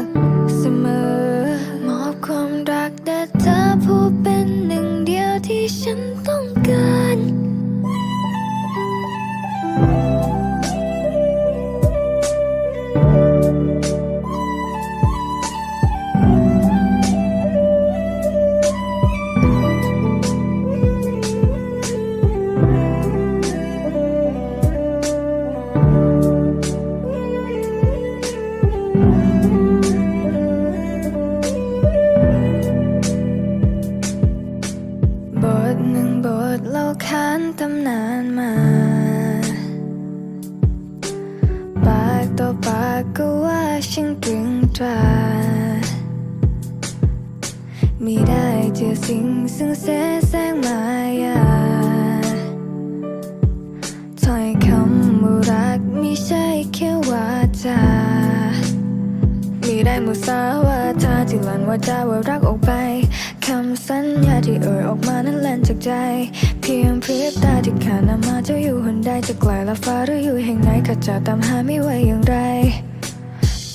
ก กก็ว่าฉันตรึงตรามีได้เจอสิ่งซึ่งเสแสร้งมายาถ้อยคำว่ารักไม่ใช่แค่วาจามีได้มุสาวาทาที่หลันว่าจะว่ารักออกไปคำสัญญาที่เอ่ยออกมานั้นแล่นจากใจ พียงพริบตาที่ขานำมาจะอยู่คนใดจะไกลละฟ้าหรืออยู่แห่งไหนข้าจะตามหาไม่ไหวอย่างไร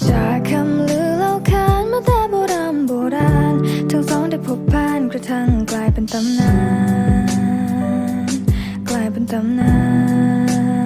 จากคำลือเล่าขานมาแต่โบราณโบราณ ทั้งสองได้พบผ่านกระทั่งกลายเป็นตำนาน กลายเป็นตำนาน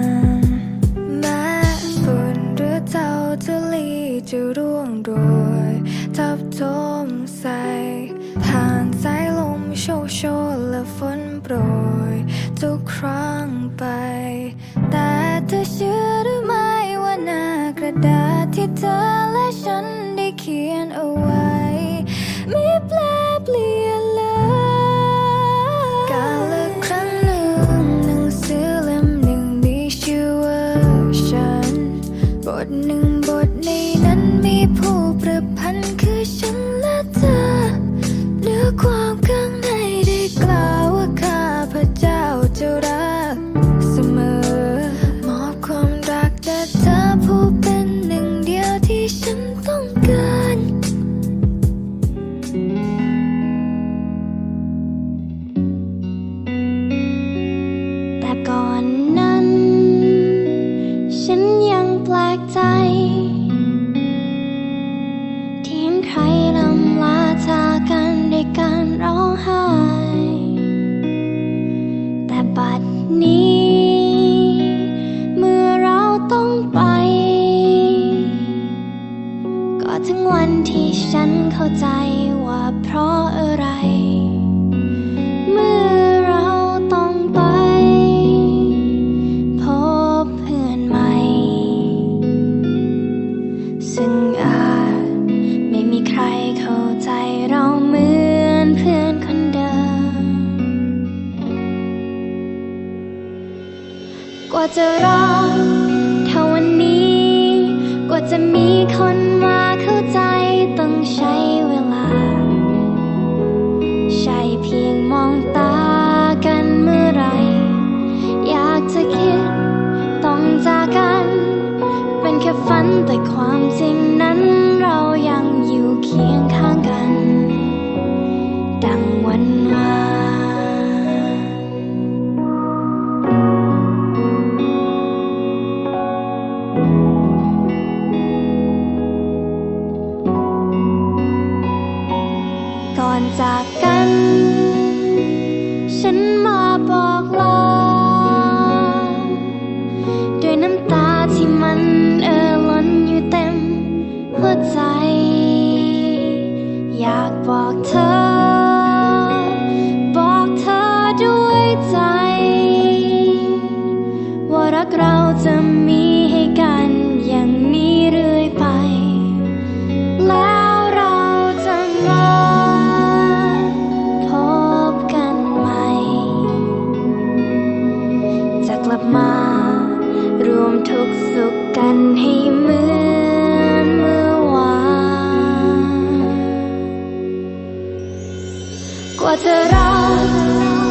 แต่เธอเชื่อหรือไม่ว่าหน้ากระดาษที่เธอและฉันได้เขียนเอา นี้ เมื่อเราต้องไป ก็ถึงวันที่ฉันเข้าใจว่าเพราะอะไร กว่าจะรอเท่าวันนี้ กว่าจะมีคนมาเข้าใจต้องใช้เวลา ใช่เพียงมองตากันเมื่อไร อยากจะคิดต้องจากกัน เป็นแค่ฝันแต่ความ มาบอกลา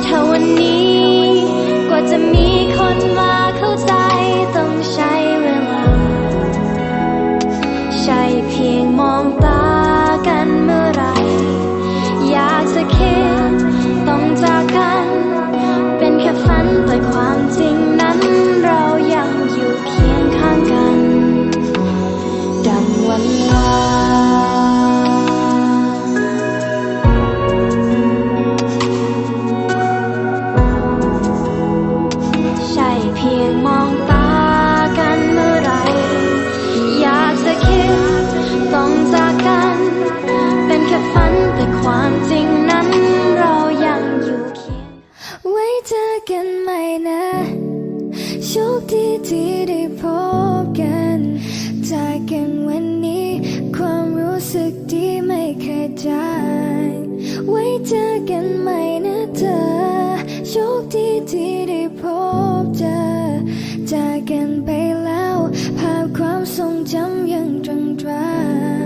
ถ้าวันนี้ก็จะมีคนมา ที่ได้พบกันจากกันวันนี้ ความรู้สึกดีไม่เคยจางไว้เจอกันใหม่นะเธอ โชคดีที่ได้พบเจอจากกันไปแล้ว ภาพความทรงจำยังตรงตรา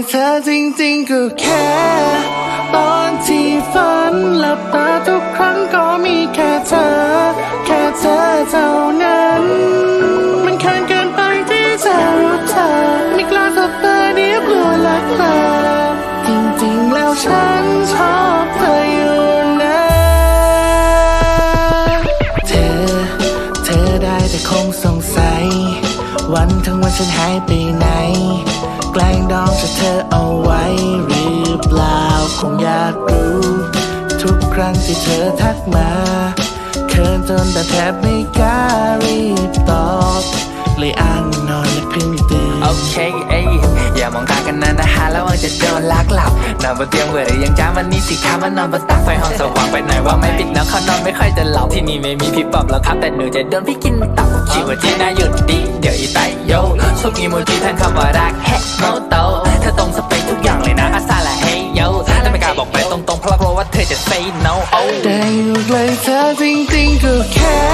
กเธอจริงๆก็แค่ ตอนที่ฝันหลับตาทุกครั้งก็มีแค่เธอ แค่เธอเท่านั้น มันเคินเกินไปที่จะรู้เธอไม่กล้าสบตาเดียวกลัวลักเธอจริงๆแล้วฉันชอบเธออยู่นะเธอ เธอได้แต่คงสงสัย วันทั้งวันฉันหายไปไหน แกล้งดองจะเธอเอาไว้หรือเปล่าคงอยากรู้ ทุกครั้งที่เธอทักมาเขินจนแต่แทบไม่กล้า จะโดนลักหลับนอนบนเตียงเบื่อหรือยังจ้ามันนี่สิคะมันนอนบนตักไฟห้องสว่างไปไหนว่าไม่ปิดนะเขานอนไม่ค่อยจะหลับที่นี่ไม่มีพี่ปอบแล้วครับแต่หนูจะโดนพี่กินตับชีวิตที่น่าหยุดดีเดี๋ยวอีไตโยส่งอีโมจิแทนคำว่ารักแฮโมโตเธอตรงสเปคทุกอย่างเลยนะอาซาละเฮโยแต่ไม่กล้าบอกไปตรงๆเพราะกลัวว่าเธอจะ say no oh ได้อยู่ใกล้เธอจริงๆก็แค่